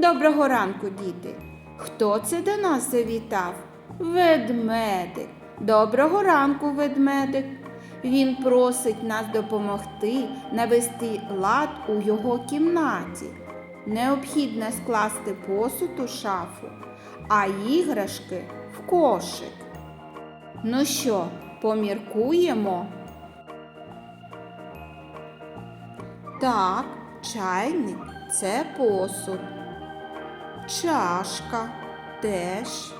Доброго ранку, діти. Хто це до нас завітав? Ведмедик. Доброго ранку, ведмедик. Він просить нас допомогти навести лад у його кімнаті. Необхідно скласти посуд у шафу, а іграшки в кошик. Ну що, поміркуємо? Так, чайник це посуд. Чашка теж.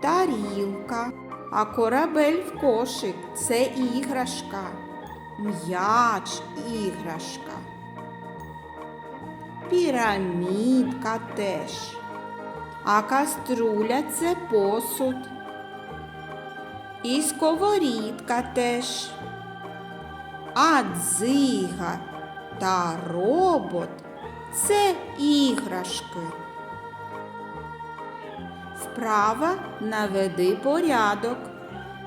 Тарілка. А корабель в кошик це іграшка. М'яч іграшка. Пірамідка теж. А каструля це посуд. І сковорідка теж. А дзига та робот це іграшки. Вправа наведи порядок.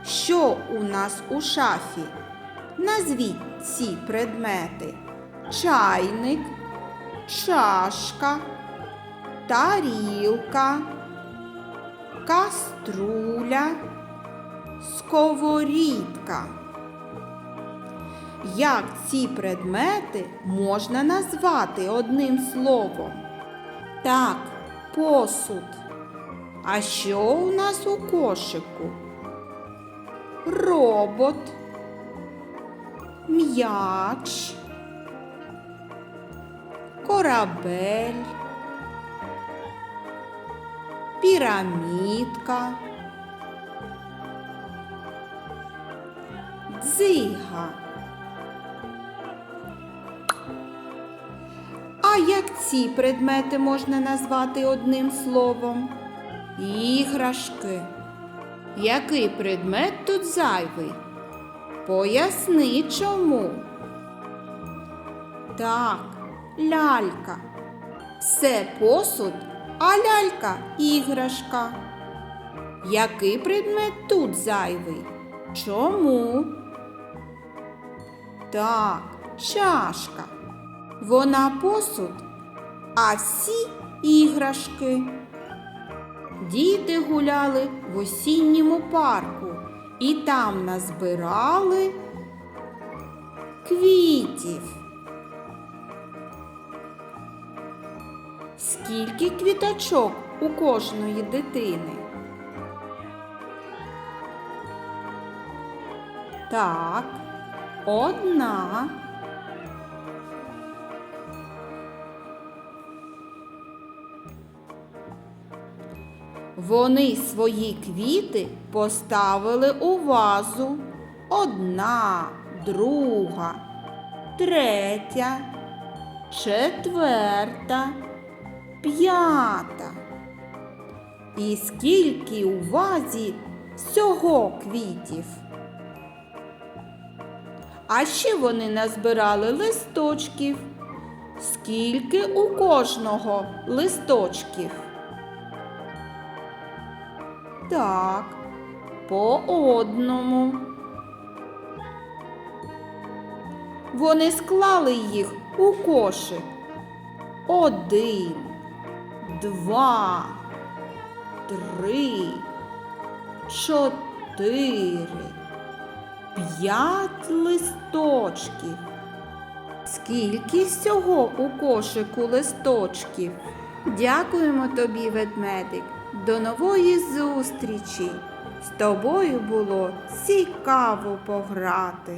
Що у нас у шафі? Назвіть ці предмети. Чайник, чашка, тарілка, каструля, сковорідка. Як ці предмети можна назвати одним словом? Так, посуд. А що у нас у кошику? Робот, м'яч, корабель, пірамідка, дзига. А як ці предмети можна назвати одним словом? Іграшки. Який предмет тут зайвий? Поясни чому. Так, лялька. Все посуд, а лялька іграшка. Який предмет тут зайвий? Чому? Так, чашка. Вона посуд, а всі іграшки. Діти гуляли в осінньому парку і там назбирали квітів. Скільки квіточок у кожної дитини? Так, одна. Вони свої квіти поставили у вазу. Одна, друга, третя, четверта, п'ята. І скільки у вазі всього квітів? А ще вони назбирали листочків. Скільки у кожного листочків? Так, по одному. Вони склали їх у кошик. Один, два, три, чотири, п'ять листочків. Скільки всього у кошику листочків? Дякуємо тобі, ведмедик. До нової зустрічі. З тобою було цікаво пограти.